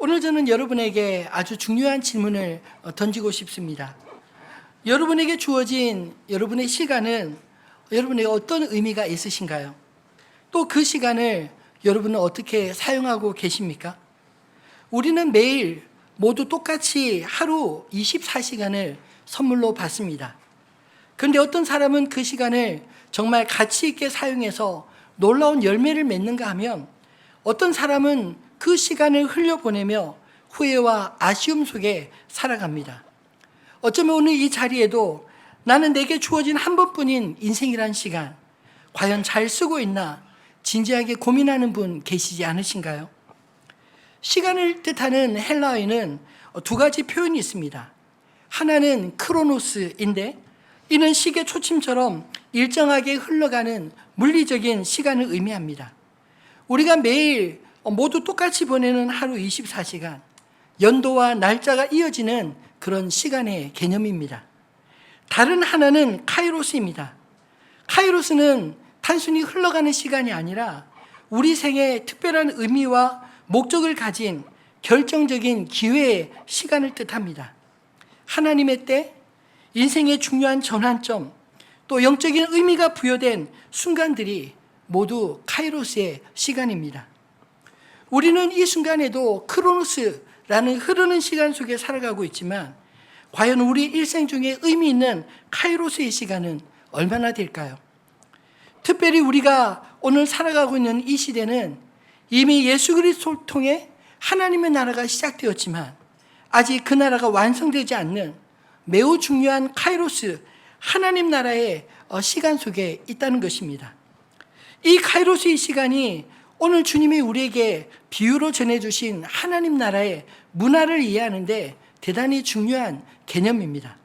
오늘 저는 여러분에게 아주 중요한 질문을 어, 던지고 싶습니다. 여러분에게 주어진 여러분의 시간은 여러분에게 어떤 의미가 있으신가요? 또 그 시간을 여러분은 어떻게 사용하고 계십니까? 우리는 매일 모두 똑같이 하루 24시간을 선물로 받습니다. 그런데 어떤 사람은 그 시간을 정말 가치 있게 사용해서 놀라운 열매를 맺는가 하면 어떤 사람은 그 시간을 흘려보내며 후회와 아쉬움 속에 살아갑니다. 어쩌면 오늘 이 자리에도 나는 내게 주어진 한 번뿐인 인생이란 시간, 과연 잘 쓰고 있나 진지하게 고민하는 분 계시지 않으신가요? 시간을 뜻하는 헬라어에는 두 가지 표현이 있습니다. 하나는 크로노스인데 이는 시계 초침처럼 일정하게 흘러가는 물리적인 시간을 의미합니다. 우리가 매일 모두 똑같이 보내는 하루 24시간, 연도와 날짜가 이어지는 그런 시간의 개념입니다. 다른 하나는 카이로스입니다. 카이로스는 단순히 흘러가는 시간이 아니라 우리 생에 특별한 의미와 목적을 가진 결정적인 기회의 시간을 뜻합니다. 하나님의 때, 인생의 중요한 전환점, 또 영적인 의미가 부여된 순간들이 모두 카이로스의 시간입니다. 우리는 이 순간에도 크로노스라는 흐르는 시간 속에 살아가고 있지만 과연 우리 일생 중에 의미 있는 카이로스의 시간은 얼마나 될까요? 특별히 우리가 오늘 살아가고 있는 이 시대는 이미 예수 그리스도를 통해 하나님의 나라가 시작되었지만 아직 그 나라가 완성되지 않는 매우 중요한 카이로스 하나님 나라의 어, 시간 속에 있다는 것입니다. 이 카이로스의 시간이 오늘 주님이 우리에게 비유로 전해주신 하나님 나라의 문화를 이해하는데 대단히 중요한 개념입니다.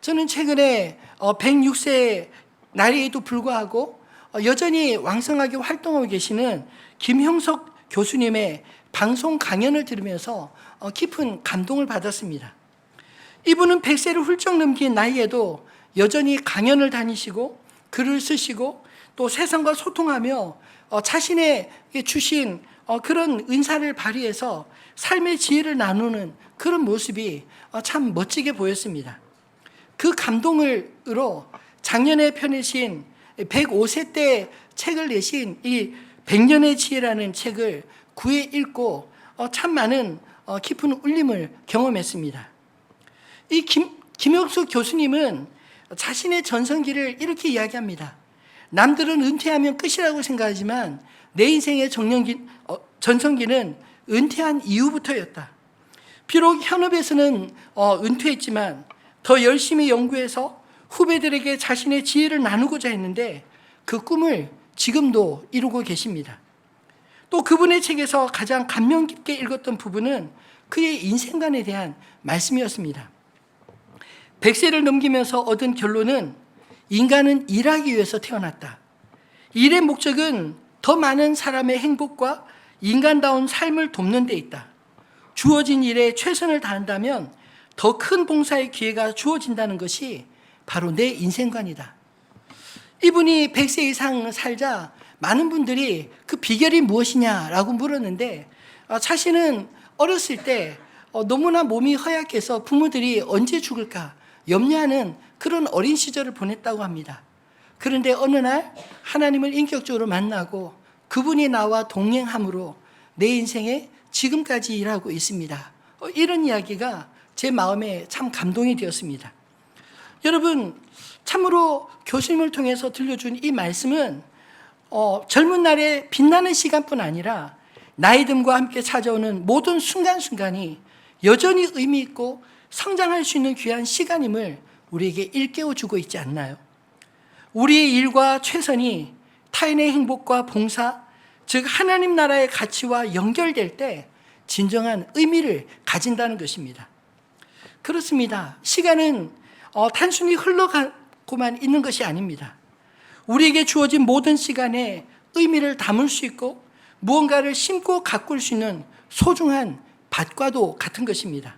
저는 최근에 106세 나이에도 불구하고 어, 여전히 왕성하게 활동하고 계시는 김형석 교수님의 방송 강연을 들으면서 어, 깊은 감동을 받았습니다. 이분은 100세를 훌쩍 넘긴 나이에도 여전히 강연을 다니시고 글을 쓰시고 또 세상과 소통하며 어, 자신의 주신 그런 은사를 발휘해서 삶의 지혜를 나누는 그런 모습이 참 멋지게 보였습니다. 그 감동으로 작년에 펴내신 105세 때 책을 내신 이 100년의 지혜라는 책을 구해 읽고 참 많은 깊은 울림을 경험했습니다. 이 김, 김혁수 교수님은 자신의 전성기를 이렇게 이야기합니다. 남들은 은퇴하면 끝이라고 생각하지만 내 인생의 정년기, 어, 전성기는 은퇴한 이후부터였다. 비록 현업에서는 어, 은퇴했지만 더 열심히 연구해서 후배들에게 자신의 지혜를 나누고자 했는데 그 꿈을 지금도 이루고 계십니다. 또 그분의 책에서 가장 감명 깊게 읽었던 부분은 그의 인생관에 대한 말씀이었습니다. 100세를 넘기면서 얻은 결론은 인간은 일하기 위해서 태어났다. 일의 목적은 더 많은 사람의 행복과 인간다운 삶을 돕는 데 있다. 주어진 일에 최선을 다한다면 더 큰 봉사의 기회가 주어진다는 것이 바로 내 인생관이다. 이분이 100세 이상 살자 많은 분들이 그 비결이 무엇이냐라고 물었는데 어, 자신은 어렸을 때 어, 너무나 몸이 허약해서 부모들이 언제 죽을까 염려하는 그런 어린 시절을 보냈다고 합니다. 그런데 어느 날 하나님을 인격적으로 만나고 그분이 나와 동행함으로 내 인생에 지금까지 일하고 있습니다. 어, 이런 이야기가 제 마음에 참 감동이 되었습니다. 여러분, 참으로 교수님을 통해서 들려준 이 말씀은 어, 젊은 날에 빛나는 시간뿐 아니라 나이 듦과 함께 찾아오는 모든 순간순간이 여전히 의미 있고 성장할 수 있는 귀한 시간임을 우리에게 일깨워 주고 있지 않나요? 우리의 일과 최선이 타인의 행복과 봉사, 즉 하나님 나라의 가치와 연결될 때 진정한 의미를 가진다는 것입니다. 그렇습니다. 시간은 어, 단순히 흘러가고만 있는 것이 아닙니다. 우리에게 주어진 모든 시간에 의미를 담을 수 있고 무언가를 심고 가꿀 수 있는 소중한 밭과도 같은 것입니다.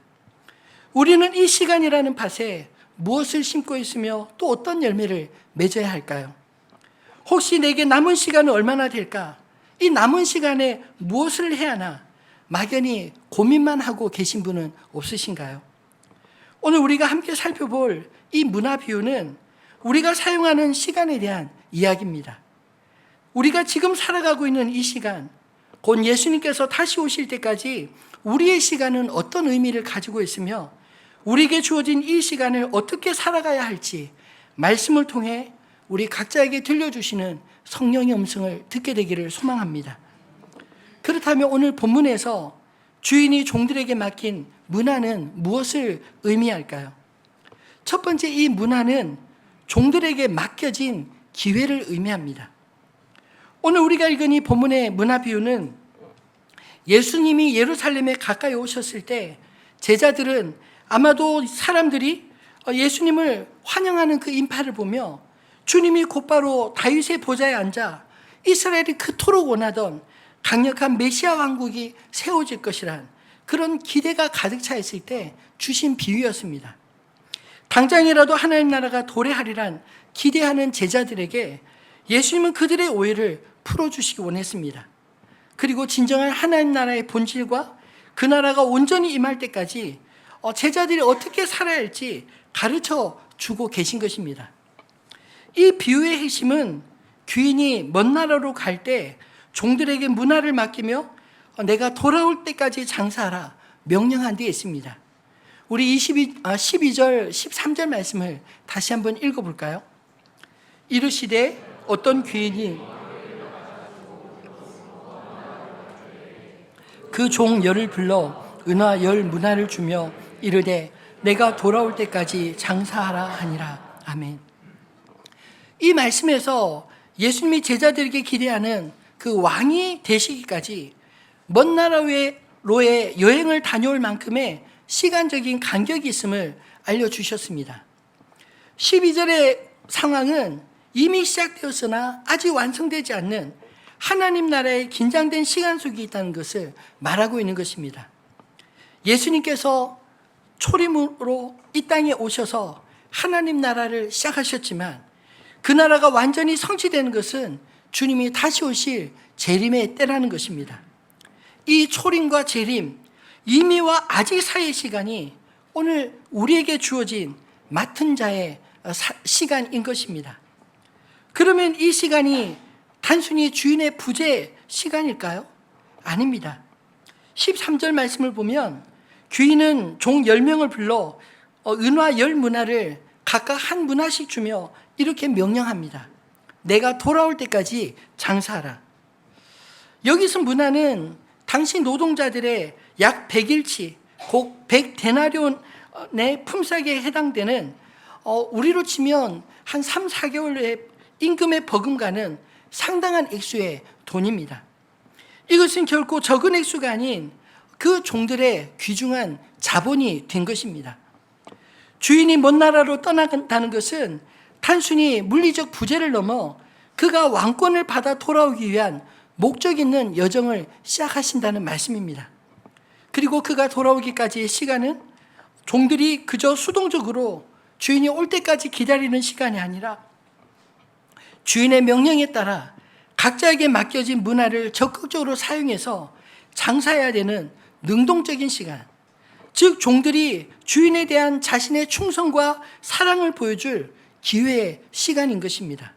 우리는 이 시간이라는 밭에 무엇을 심고 있으며 또 어떤 열매를 맺어야 할까요? 혹시 내게 남은 시간은 얼마나 될까? 이 남은 시간에 무엇을 해야 하나? 막연히 고민만 하고 계신 분은 없으신가요? 오늘 우리가 함께 살펴볼 이 문화 비유는 우리가 사용하는 시간에 대한 이야기입니다. 우리가 지금 살아가고 있는 이 시간, 곧 예수님께서 다시 오실 때까지 우리의 시간은 어떤 의미를 가지고 있으며 우리에게 주어진 이 시간을 어떻게 살아가야 할지 말씀을 통해 우리 각자에게 들려주시는 성령의 음성을 듣게 되기를 소망합니다. 그렇다면 오늘 본문에서 주인이 종들에게 맡긴 문화는 무엇을 의미할까요? 첫 번째 이 문화는 종들에게 맡겨진 기회를 의미합니다. 오늘 우리가 읽은 이 본문의 문화 비유는 예수님이 예루살렘에 가까이 오셨을 때 제자들은 아마도 사람들이 예수님을 환영하는 그 인파를 보며 주님이 곧바로 다윗의 보좌에 앉아 이스라엘이 그토록 원하던 강력한 메시아 왕국이 세워질 것이란 그런 기대가 가득 차 있을 때 주신 비유였습니다. 당장이라도 하나님 나라가 도래하리란 기대하는 제자들에게 예수님은 그들의 오해를 풀어주시기 원했습니다. 그리고 진정한 하나님 나라의 본질과 그 나라가 온전히 임할 때까지 어, 제자들이 어떻게 살아야 할지 가르쳐 주고 계신 것입니다. 이 비유의 핵심은 귀인이 먼 나라로 갈 때 종들에게 문화를 맡기며 어, 내가 돌아올 때까지 장사하라 명령한 데 있습니다. 우리 22, 아, 12절, 13절 말씀을 다시 한번 읽어볼까요? 이르시되 어떤 귀인이 그 종 열을 불러 은화 열 문화를 주며 이르되 내가 돌아올 때까지 장사하라 하니라. 아멘. 이 말씀에서 예수님이 제자들에게 기대하는 그 왕이 되시기까지 먼 나라로의 여행을 다녀올 만큼의 시간적인 간격이 있음을 알려주셨습니다. 12절의 상황은 이미 시작되었으나 아직 완성되지 않는 하나님 나라의 긴장된 시간 속에 있다는 것을 말하고 있는 것입니다. 예수님께서 초림으로 이 땅에 오셔서 하나님 나라를 시작하셨지만 그 나라가 완전히 성취되는 것은 주님이 다시 오실 재림의 때라는 것입니다. 이 초림과 재림, 이미와 아직 사이의 시간이 오늘 우리에게 주어진 맡은 자의 시간인 것입니다. 그러면 이 시간이 단순히 주인의 부재 시간일까요? 아닙니다. 13절 말씀을 보면 귀인은 종 10명을 불러 어, 은화 10문화를 각각 한 문화씩 주며 이렇게 명령합니다. 내가 돌아올 때까지 장사하라. 여기서 문화는 당시 노동자들의 약 100일치, 곧 100데나리온의 품삯에 해당되는 어, 우리로 치면 한 3, 4개월의 임금의 버금가는 상당한 액수의 돈입니다. 이것은 결코 적은 액수가 아닌 그 종들의 귀중한 자본이 된 것입니다. 주인이 먼 나라로 떠나간다는 것은 단순히 물리적 부재를 넘어 그가 왕권을 받아 돌아오기 위한 목적 있는 여정을 시작하신다는 말씀입니다. 그리고 그가 돌아오기까지의 시간은 종들이 그저 수동적으로 주인이 올 때까지 기다리는 시간이 아니라 주인의 명령에 따라 각자에게 맡겨진 문화를 적극적으로 사용해서 장사해야 되는 능동적인 시간. 즉, 종들이 주인에 대한 자신의 충성과 사랑을 보여줄 기회의 시간인 것입니다.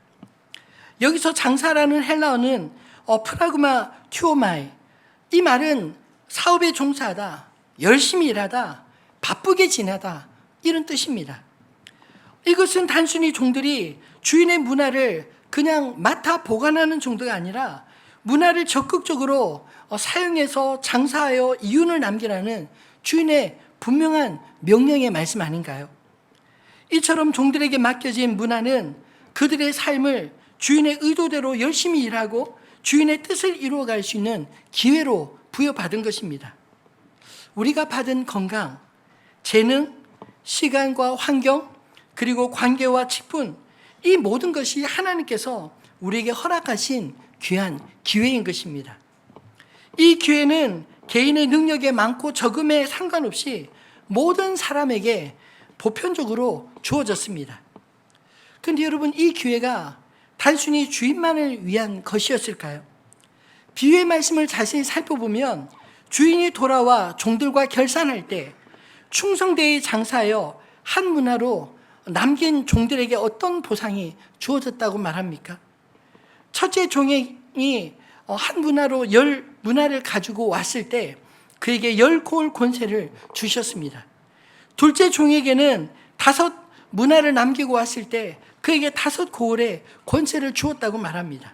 여기서 장사라는 헬라어는 어, 프라그마 튜오마이. 이 말은 사업에 종사하다, 열심히 일하다, 바쁘게 지내다, 이런 뜻입니다. 이것은 단순히 종들이 주인의 문화를 그냥 맡아 보관하는 정도가 아니라 문화를 적극적으로 어, 사용해서 장사하여 이윤을 남기라는 주인의 분명한 명령의 말씀 아닌가요? 이처럼 종들에게 맡겨진 문화는 그들의 삶을 주인의 의도대로 열심히 일하고 주인의 뜻을 이루어갈 수 있는 기회로 부여받은 것입니다. 우리가 받은 건강, 재능, 시간과 환경, 그리고 관계와 직분, 이 모든 것이 하나님께서 우리에게 허락하신 귀한 기회인 것입니다. 이 기회는 개인의 능력에 많고 적음에 상관없이 모든 사람에게 보편적으로 주어졌습니다. 근데 여러분, 이 기회가 단순히 주인만을 위한 것이었을까요? 비유의 말씀을 자세히 살펴보면 주인이 돌아와 종들과 결산할 때 충성되이 장사하여 한 문화로 남긴 종들에게 어떤 보상이 주어졌다고 말합니까? 첫째 종이 어, 한 문화로 열 문화를 가지고 왔을 때 그에게 열 고을 권세를 주셨습니다. 둘째 종에게는 다섯 문화를 남기고 왔을 때 그에게 다섯 고을의 권세를 주었다고 말합니다.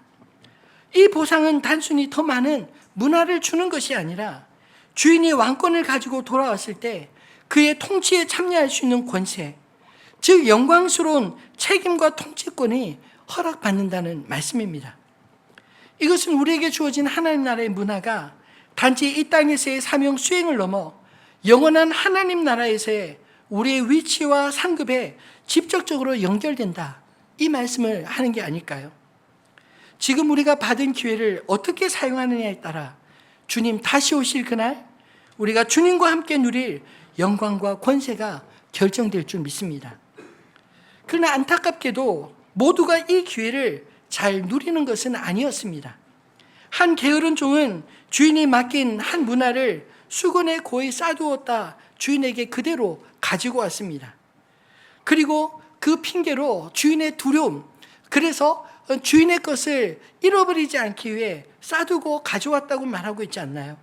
이 보상은 단순히 더 많은 문화를 주는 것이 아니라 주인이 왕권을 가지고 돌아왔을 때 그의 통치에 참여할 수 있는 권세, 즉 영광스러운 책임과 통치권이 허락받는다는 말씀입니다. 이것은 우리에게 주어진 하나님 나라의 문화가 단지 이 땅에서의 사명 수행을 넘어 영원한 하나님 나라에서의 우리의 위치와 상급에 직접적으로 연결된다. 이 말씀을 하는 게 아닐까요? 지금 우리가 받은 기회를 어떻게 사용하느냐에 따라 주님 다시 오실 그날 우리가 주님과 함께 누릴 영광과 권세가 결정될 줄 믿습니다. 그러나 안타깝게도 모두가 이 기회를 잘 누리는 것은 아니었습니다. 한 게으른 종은 주인이 맡긴 한 문화를 수건에 고이 싸두었다 주인에게 그대로 가지고 왔습니다. 그리고 그 핑계로 주인의 두려움, 그래서 주인의 것을 잃어버리지 않기 위해 싸두고 가져왔다고 말하고 있지 않나요?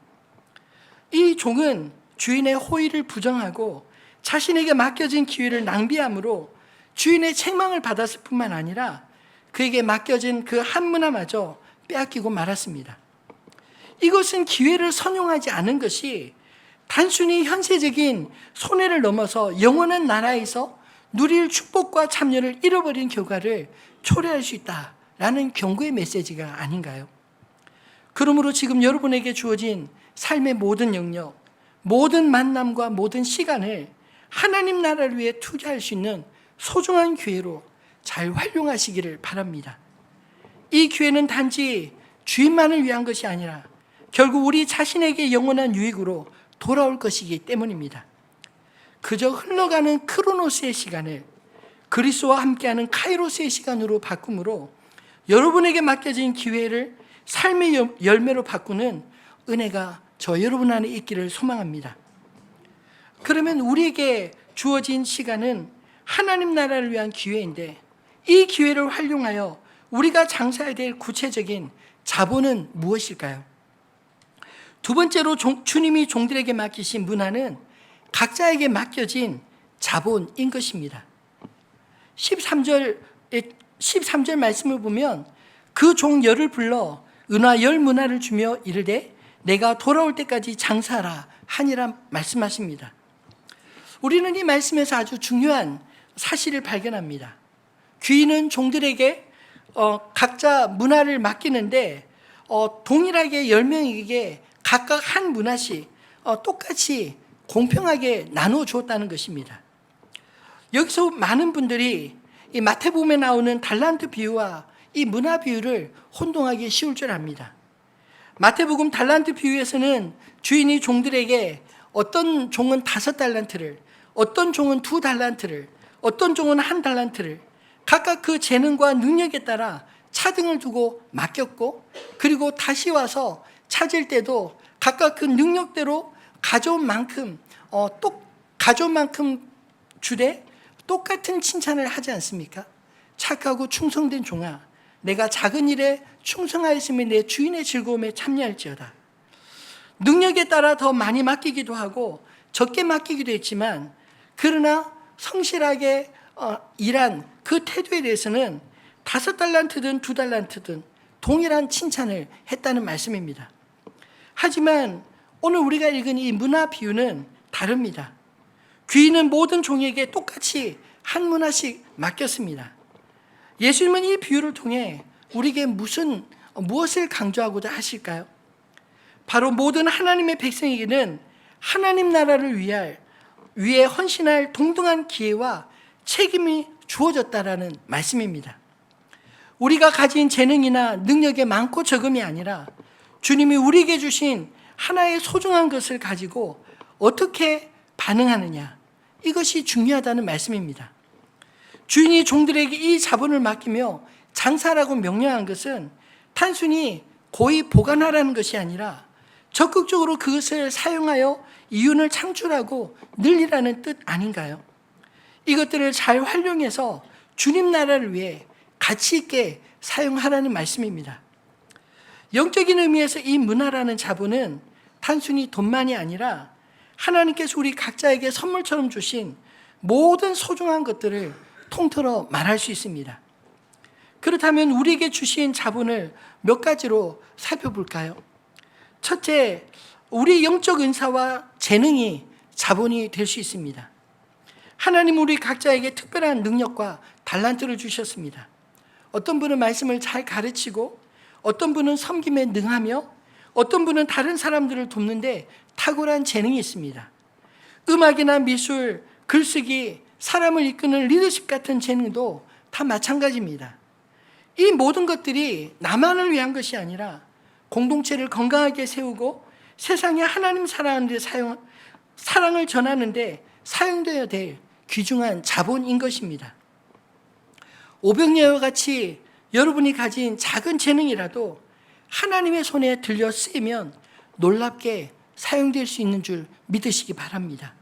이 종은 주인의 호의를 부정하고 자신에게 맡겨진 기회를 낭비함으로 주인의 책망을 받았을 뿐만 아니라 그에게 맡겨진 그 한 문화마저 빼앗기고 말았습니다. 이것은 기회를 선용하지 않은 것이 단순히 현세적인 손해를 넘어서 영원한 나라에서 누릴 축복과 참여를 잃어버린 결과를 초래할 수 있다라는 경고의 메시지가 아닌가요? 그러므로 지금 여러분에게 주어진 삶의 모든 영역, 모든 만남과 모든 시간을 하나님 나라를 위해 투자할 수 있는 소중한 기회로 잘 활용하시기를 바랍니다. 이 기회는 단지 주인만을 위한 것이 아니라 결국 우리 자신에게 영원한 유익으로 돌아올 것이기 때문입니다. 그저 흘러가는 크로노스의 시간을 그리스도와 함께하는 카이로스의 시간으로 바꿈으로 여러분에게 맡겨진 기회를 삶의 열매로 바꾸는 은혜가 저 여러분 안에 있기를 소망합니다. 그러면 우리에게 주어진 시간은 하나님 나라를 위한 기회인데 이 기회를 활용하여 우리가 장사해야 될 구체적인 자본은 무엇일까요? 두 번째로 종, 주님이 종들에게 맡기신 문화는 각자에게 맡겨진 자본인 것입니다. 13절 13절 말씀을 보면 그 종 열을 불러 은화 열 문화를 주며 이르되 내가 돌아올 때까지 장사하라 하니라 말씀하십니다. 우리는 이 말씀에서 아주 중요한 사실을 발견합니다. 귀인은 종들에게 어, 각자 문화를 맡기는데 어, 동일하게 10명에게 각각 한 문화씩 어, 똑같이 공평하게 나누어 주었다는 것입니다. 여기서 많은 분들이 이 마태복음에 나오는 달란트 비유와 이 문화 비유를 혼동하기 쉬울 줄 압니다. 마태복음 달란트 비유에서는 주인이 종들에게 어떤 종은 다섯 달란트를, 어떤 종은 두 달란트를, 어떤 종은 한 달란트를 각각 그 재능과 능력에 따라 차등을 두고 맡겼고 그리고 다시 와서 찾을 때도 각각 그 능력대로 가져온 만큼 어, 똑 가져온 만큼 주되 똑같은 칭찬을 하지 않습니까? 착하고 충성된 종아, 내가 작은 일에 충성하였으면 내 주인의 즐거움에 참여할지어다. 능력에 따라 더 많이 맡기기도 하고 적게 맡기기도 했지만 그러나 성실하게 어, 일한 그 태도에 대해서는 다섯 달란트든 두 달란트든 동일한 칭찬을 했다는 말씀입니다. 하지만 오늘 우리가 읽은 이 문화 비유는 다릅니다. 귀인은 모든 종에게 똑같이 한 문화씩 맡겼습니다. 예수님은 이 비유를 통해 우리에게 무슨 무엇을 강조하고자 하실까요? 바로 모든 하나님의 백성에게는 하나님 나라를 위할 위해 헌신할 동등한 기회와 책임이 주어졌다라는 말씀입니다. 우리가 가진 재능이나 능력의 많고 적음이 아니라 주님이 우리에게 주신 하나의 소중한 것을 가지고 어떻게 반응하느냐 이것이 중요하다는 말씀입니다. 주인이 종들에게 이 자본을 맡기며 장사라고 명령한 것은 단순히 고이 보관하라는 것이 아니라 적극적으로 그것을 사용하여 이윤을 창출하고 늘리라는 뜻 아닌가요? 이것들을 잘 활용해서 주님 나라를 위해 가치 있게 사용하라는 말씀입니다. 영적인 의미에서 이 문화라는 자본은 단순히 돈만이 아니라 하나님께서 우리 각자에게 선물처럼 주신 모든 소중한 것들을 통틀어 말할 수 있습니다. 그렇다면 우리에게 주신 자본을 몇 가지로 살펴볼까요? 첫째, 우리 영적 은사와 재능이 자본이 될 수 있습니다. 하나님 우리 각자에게 특별한 능력과 달란트를 주셨습니다. 어떤 분은 말씀을 잘 가르치고 어떤 분은 섬김에 능하며 어떤 분은 다른 사람들을 돕는데 탁월한 재능이 있습니다. 음악이나 미술, 글쓰기, 사람을 이끄는 리더십 같은 재능도 다 마찬가지입니다. 이 모든 것들이 나만을 위한 것이 아니라 공동체를 건강하게 세우고 세상에 하나님 사랑하는 데 사용, 사랑을 전하는데 사용되어야 될 귀중한 자본인 것입니다. 오병이어와 같이 여러분이 가진 작은 재능이라도 하나님의 손에 들려 쓰이면 놀랍게 사용될 수 있는 줄 믿으시기 바랍니다.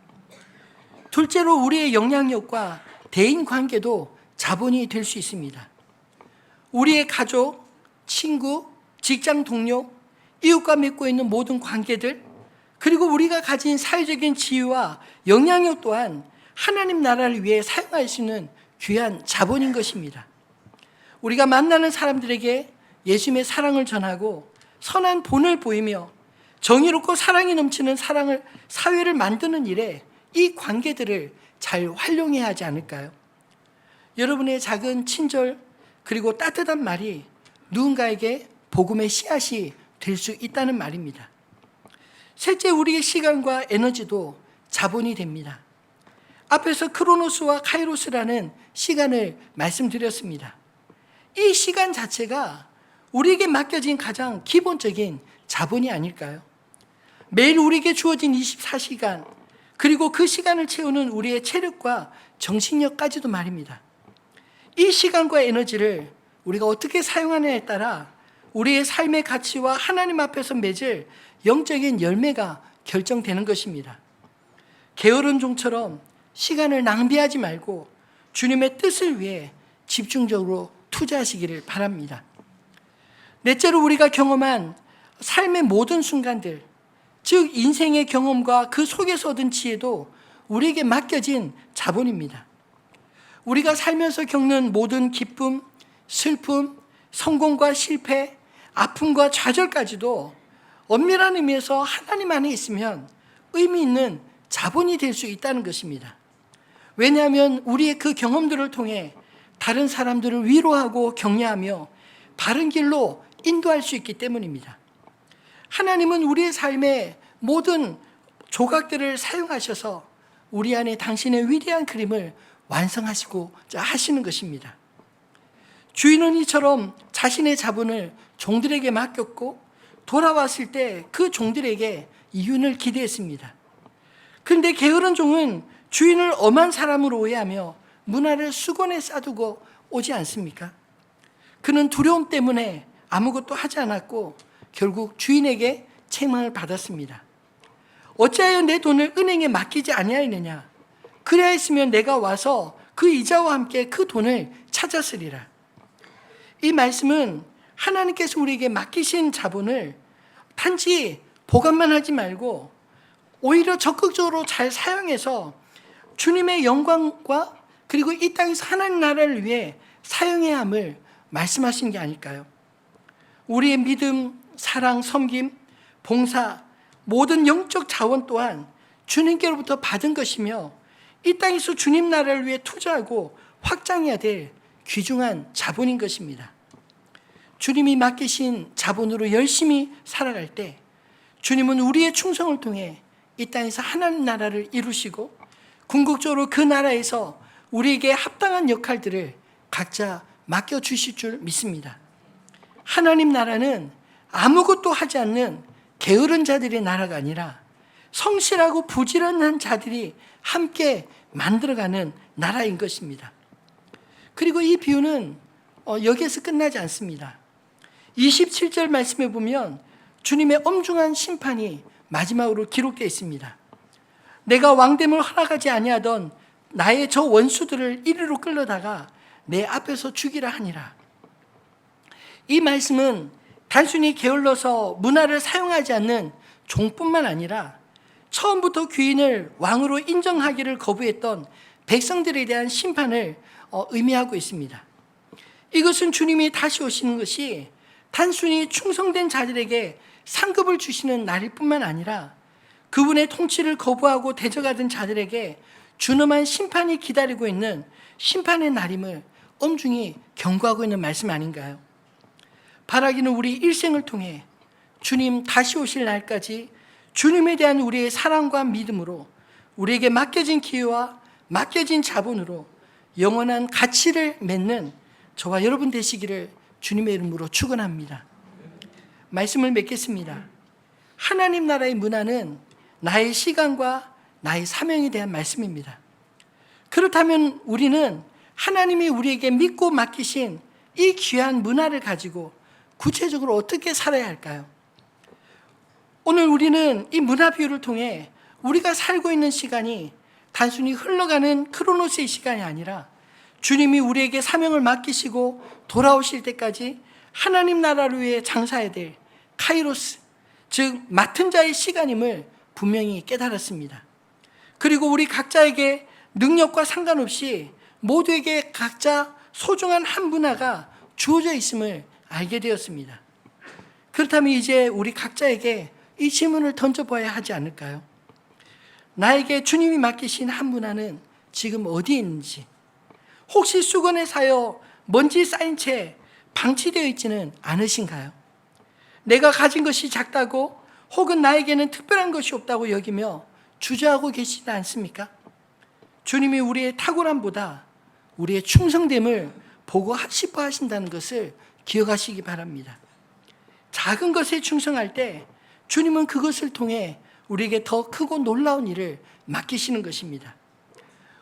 둘째로 우리의 영향력과 대인 관계도 자본이 될 수 있습니다. 우리의 가족, 친구, 직장 동료, 이웃과 맺고 있는 모든 관계들, 그리고 우리가 가진 사회적인 지위와 영향력 또한 하나님 나라를 위해 사용할 수 있는 귀한 자본인 것입니다. 우리가 만나는 사람들에게 예수님의 사랑을 전하고 선한 본을 보이며 정의롭고 사랑이 넘치는 사랑을 사회를 만드는 일에 이 관계들을 잘 활용해야 하지 않을까요? 여러분의 작은 친절 그리고 따뜻한 말이 누군가에게 복음의 씨앗이 될 수 있다는 말입니다. 셋째, 우리의 시간과 에너지도 자본이 됩니다. 앞에서 크로노스와 카이로스라는 시간을 말씀드렸습니다. 이 시간 자체가 우리에게 맡겨진 가장 기본적인 자본이 아닐까요? 매일 우리에게 주어진 24시간, 그리고 그 시간을 채우는 우리의 체력과 정신력까지도 말입니다. 이 시간과 에너지를 우리가 어떻게 사용하느냐에 따라 우리의 삶의 가치와 하나님 앞에서 맺을 영적인 열매가 결정되는 것입니다. 게으른 종처럼 시간을 낭비하지 말고 주님의 뜻을 위해 집중적으로 투자하시기를 바랍니다. 넷째로 우리가 경험한 삶의 모든 순간들, 즉 인생의 경험과 그 속에서 얻은 지혜도 우리에게 맡겨진 자본입니다. 우리가 살면서 겪는 모든 기쁨, 슬픔, 성공과 실패, 아픔과 좌절까지도 엄밀한 의미에서 하나님 안에 있으면 의미 있는 자본이 될 수 있다는 것입니다. 왜냐하면 우리의 그 경험들을 통해 다른 사람들을 위로하고 격려하며 바른 길로 인도할 수 있기 때문입니다. 하나님은 우리의 삶의 모든 조각들을 사용하셔서 우리 안에 당신의 위대한 그림을 완성하시고 하시는 것입니다. 주인은 이처럼 자신의 자본을 종들에게 맡겼고 돌아왔을 때 그 종들에게 이윤을 기대했습니다. 그런데 게으른 종은 주인을 엄한 사람으로 오해하며 문화를 수건에 싸두고 오지 않습니까? 그는 두려움 때문에 아무것도 하지 않았고 결국 주인에게 책망을 받았습니다. 어찌하여 내 돈을 은행에 맡기지 아니하였느냐? 그래야 했으면 내가 와서 그 이자와 함께 그 돈을 찾았으리라. 이 말씀은 하나님께서 우리에게 맡기신 자본을 단지 보관만 하지 말고 오히려 적극적으로 잘 사용해서 주님의 영광과 그리고 이 땅에서 하나님 나라를 위해 사용해야 함을 말씀하신 게 아닐까요? 우리의 믿음, 사랑, 섬김, 봉사, 모든 영적 자원 또한 주님께로부터 받은 것이며 이 땅에서 주님 나라를 위해 투자하고 확장해야 될 귀중한 자본인 것입니다. 주님이 맡기신 자본으로 열심히 살아갈 때 주님은 우리의 충성을 통해 이 땅에서 하나님 나라를 이루시고 궁극적으로 그 나라에서 우리에게 합당한 역할들을 각자 맡겨 주실 줄 믿습니다. 하나님 나라는 아무것도 하지 않는 게으른 자들의 나라가 아니라 성실하고 부지런한 자들이 함께 만들어가는 나라인 것입니다. 그리고 이 비유는 어, 여기에서 끝나지 않습니다. 27절 말씀에 보면 주님의 엄중한 심판이 마지막으로 기록되어 있습니다. 내가 왕됨을 허락하지 아니하던 나의 저 원수들을 이리로 끌려다가 내 앞에서 죽이라 하니라. 이 말씀은 단순히 게을러서 문화를 사용하지 않는 종뿐만 아니라 처음부터 귀인을 왕으로 인정하기를 거부했던 백성들에 대한 심판을 어, 의미하고 있습니다. 이것은 주님이 다시 오시는 것이 단순히 충성된 자들에게 상급을 주시는 날일 뿐만 아니라 그분의 통치를 거부하고 대적하던 자들에게 준엄한 심판이 기다리고 있는 심판의 날임을 엄중히 경고하고 있는 말씀 아닌가요? 바라기는 우리 일생을 통해 주님 다시 오실 날까지 주님에 대한 우리의 사랑과 믿음으로 우리에게 맡겨진 기회와 맡겨진 자본으로 영원한 가치를 맺는 저와 여러분 되시기를 주님의 이름으로 축원합니다. 말씀을 맺겠습니다. 하나님 나라의 문화는 나의 시간과 나의 사명에 대한 말씀입니다. 그렇다면 우리는 하나님이 우리에게 믿고 맡기신 이 귀한 문화를 가지고 구체적으로 어떻게 살아야 할까요? 오늘 우리는 이 문화 비유를 통해 우리가 살고 있는 시간이 단순히 흘러가는 크로노스의 시간이 아니라 주님이 우리에게 사명을 맡기시고 돌아오실 때까지 하나님 나라를 위해 장사해야 될 카이로스, 즉 맡은 자의 시간임을 분명히 깨달았습니다. 그리고 우리 각자에게 능력과 상관없이 모두에게 각자 소중한 한 문화가 주어져 있음을 알게 되었습니다. 그렇다면 이제 우리 각자에게 이 질문을 던져봐야 하지 않을까요? 나에게 주님이 맡기신 한 문화는 지금 어디에 있는지, 혹시 수건에 사여 먼지 쌓인 채 방치되어 있지는 않으신가요? 내가 가진 것이 작다고 혹은 나에게는 특별한 것이 없다고 여기며 주저하고 계시지 않습니까? 주님이 우리의 탁월함보다 우리의 충성됨을 보고 싶어 하신다는 것을 기억하시기 바랍니다. 작은 것에 충성할 때 주님은 그것을 통해 우리에게 더 크고 놀라운 일을 맡기시는 것입니다.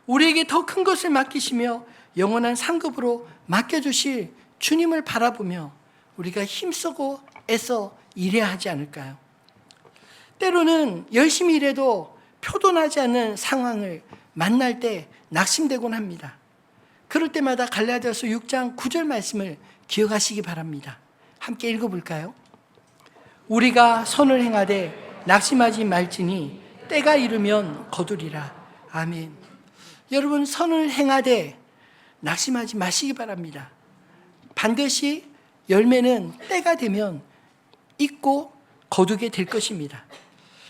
우리에게 더 큰 것을 맡기시며 영원한 상급으로 맡겨주실 주님을 바라보며 우리가 힘쓰고 애써 일해야 하지 않을까요? 때로는 열심히 일해도 표도나지 않는 상황을 만날 때 낙심되곤 합니다. 그럴 때마다 갈라디아서 6장 9절 말씀을 기억하시기 바랍니다. 함께 읽어볼까요? 우리가 선을 행하되 낙심하지 말지니 때가 이르면 거두리라. 아멘. 여러분 선을 행하되 낙심하지 마시기 바랍니다. 반드시 열매는 때가 되면 있고 거두게 될 것입니다.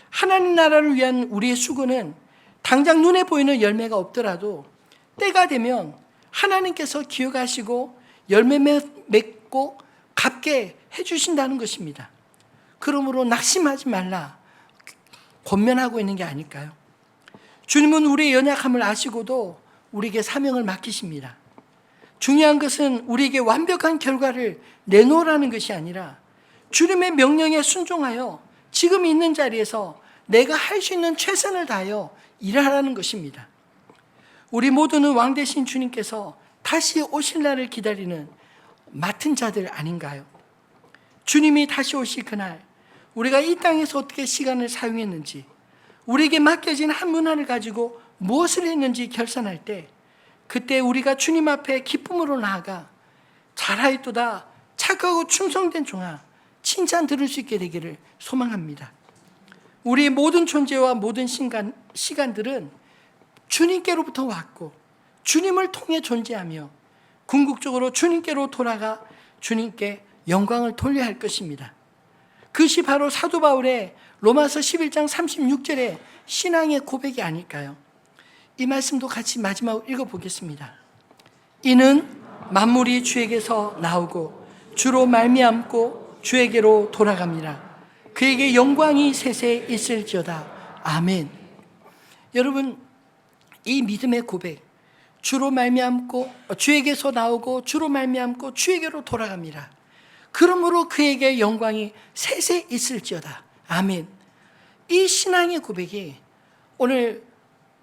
하나님 나라를 위한 우리의 수고는 당장 눈에 보이는 열매가 없더라도 때가 되면 하나님께서 기억하시고 열매 맺고 갚게 해주신다는 것입니다. 그러므로 낙심하지 말라 권면하고 있는 게 아닐까요? 주님은 우리의 연약함을 아시고도 우리에게 사명을 맡기십니다. 중요한 것은 우리에게 완벽한 결과를 내놓으라는 것이 아니라 주님의 명령에 순종하여 지금 있는 자리에서 내가 할 수 있는 최선을 다하여 일하라는 것입니다. 우리 모두는 왕 대신 주님께서 다시 오실 날을 기다리는 맡은 자들 아닌가요? 주님이 다시 오실 그날 우리가 이 땅에서 어떻게 시간을 사용했는지 우리에게 맡겨진 한 문화를 가지고 무엇을 했는지 결산할 때 그때 우리가 주님 앞에 기쁨으로 나아가 잘하였도다 착하고 충성된 종아 칭찬 들을 수 있게 되기를 소망합니다. 우리의 모든 존재와 모든 시간, 시간들은 주님께로부터 왔고 주님을 통해 존재하며 궁극적으로 주님께로 돌아가 주님께 영광을 돌려야 할 것입니다. 그것이 바로 사도 바울의 로마서 11장 36절의 신앙의 고백이 아닐까요? 이 말씀도 같이 마지막으로 읽어보겠습니다. 이는 만물이 주에게서 나오고 주로 말미암고 주에게로 돌아갑니다. 그에게 영광이 세세 있을지어다. 아멘. 여러분 이 믿음의 고백 주로 말미암고 주에게서 나오고 주로 말미암고 주에게로 돌아갑니다. 그러므로 그에게 영광이 세세 있을지어다. 아멘. 이 신앙의 고백이 오늘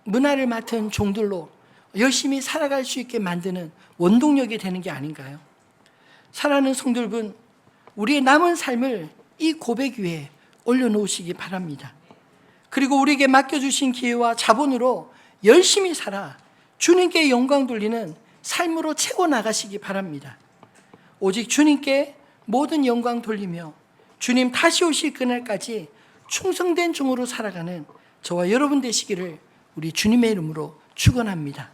문화를 맡은 종들로 열심히 살아갈 수 있게 만드는 원동력이 되는 게 아닌가요? 사랑하는 성들분, 우리의 남은 삶을 이 고백 위에 올려놓으시기 바랍니다. 그리고 우리에게 맡겨주신 기회와 자본으로 열심히 살아 주님께 영광 돌리는 삶으로 채워 나가시기 바랍니다. 오직 주님께 모든 영광 돌리며 주님 다시 오실 그날까지 충성된 종으로 살아가는 저와 여러분 되시기를 우리 주님의 이름으로 축원합니다.